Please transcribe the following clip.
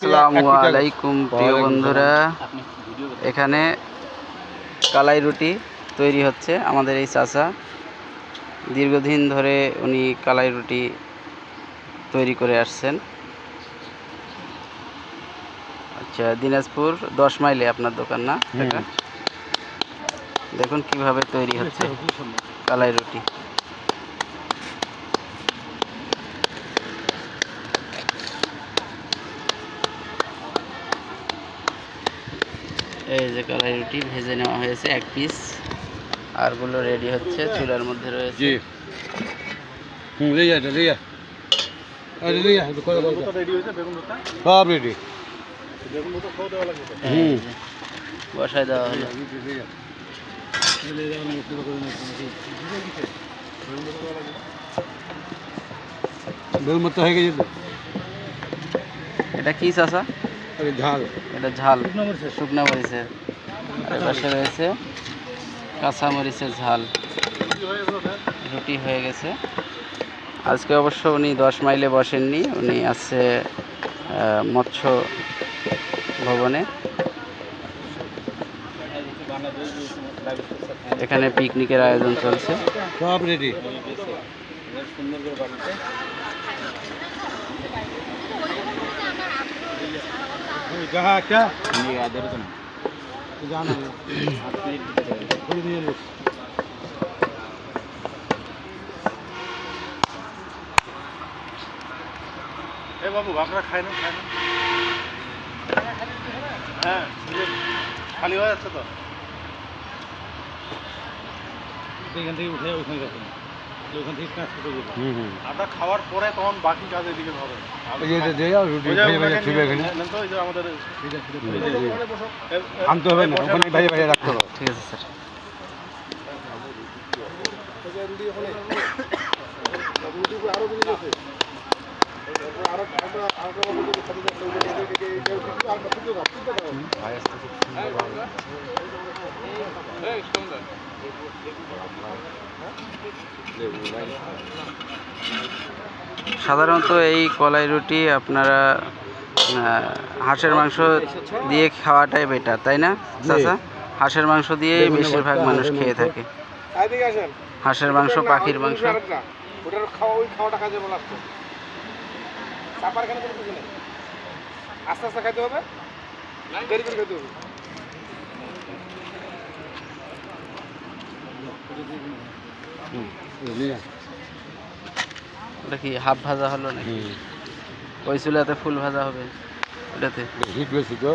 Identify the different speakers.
Speaker 1: আসসালামু আলাইকুম প্রিয় বন্ধুরা। এখানে কালাই রুটি তৈরি হচ্ছে আমাদের এই চাচা। দীর্ঘদিন ধরে উনি কালাই রুটি তৈরি করে আসছেন। আচ্ছা দিনাজপুর দশ মাইলে আপনার দোকান না? দেখুন কীভাবে তৈরি হচ্ছে কালাই রুটি। এই যে কলাই রুটি ভেজে নেওয়া হয়েছে এক পিস আরগুলো রেডি হচ্ছে চুলার মধ্যে রয়েছে। বসায় দেওয়া
Speaker 2: হয়ে গেছে
Speaker 1: এটা কি
Speaker 2: চাষা ঝাল।
Speaker 1: এটা ঝাল। শুকনো মরিচের। আর পাশে রয়েছে কাঁচা মরিচের ঝাল। রুটি হয়ে গেছে। আজকে অবশ্য উনি দশ মাইলে বসেননি। উনি আছে মৎস্য ভবনে। এখানে পিকনিকের আয়োজন চলছে।
Speaker 2: সব রেডি कहा क्या जाना थोड़ी देर में।
Speaker 3: এ বাবু আপনারা খাই না খাই না হ্যাঁ এই যে খালি হয়ে যাচ্ছে তো
Speaker 2: এখান থেকে উঠে ওখানে রাখুন ওখান থেকে ট্রান্সপোর্ট করে হুম হুম।
Speaker 3: আটা খাওয়ার পরে তখন বাকি কাজ এদিকে হবে
Speaker 2: এই যে এটা রুটি ভেজে ভেজে
Speaker 3: ওনাকে
Speaker 2: এখানে।
Speaker 3: নেন তো, ওই যে আমাদের
Speaker 2: এই যে-
Speaker 3: এ- এ-
Speaker 2: আনতে হবে না ওখানে ভেজে ভেজে রাখতে হবে।
Speaker 1: ঠিক আছে স্যার। সাধারণত এই কলাই রুটি আপনারা হাঁসের মাংস দিয়ে খাওয়াটাই বেটার তাই না চাচা? হাঁসের মাংস দিয়ে বেশিরভাগ মানুষ খেয়ে থাকে। হাঁসের মাংস পাখির মাংস।
Speaker 3: ওটার খাওয়া ওই খাওয়াটা কাজে বলা আসতো আস্তে আস্তে খাইতে হবে। দেরি করে খাইতে হবে।
Speaker 1: ওটা কি হাফ ভাজা হলো নাকি? ওই চুলাতে ফুল ভাজা হবে ওটাতে?
Speaker 2: হিট বেশি তো।